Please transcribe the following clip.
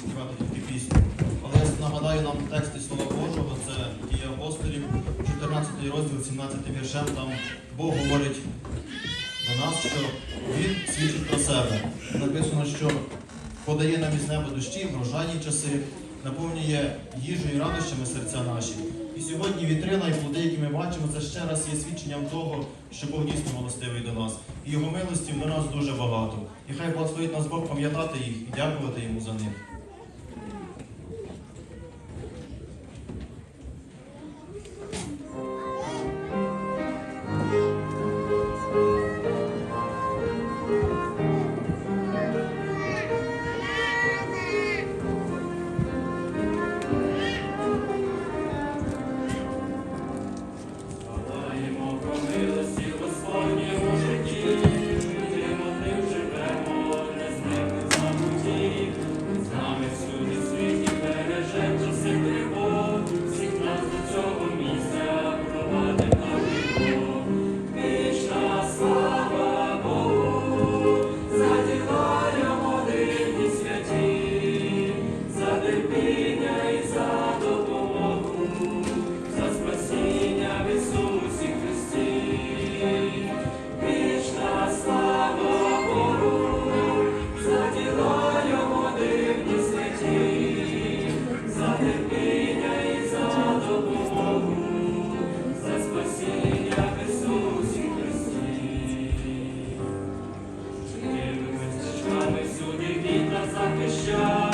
співати тільки пісню. Але я нагадаю нам текст із Слова Божого, це дія апостолів, 14 розділ, 17 віршем. Там Бог говорить до нас, що Він свідчить про себе. Написано, що подає нам із неба дощі, врожайні часи, наповнює їжею і радощами серця наші. І сьогодні вітрина і плоди, які ми бачимо, це ще раз є свідченням того, що Бог дійсно милостивий до нас. І його милості до нас дуже багато. І хай благословить нас Бог пам'ятати їх і дякувати йому за них. Захищає.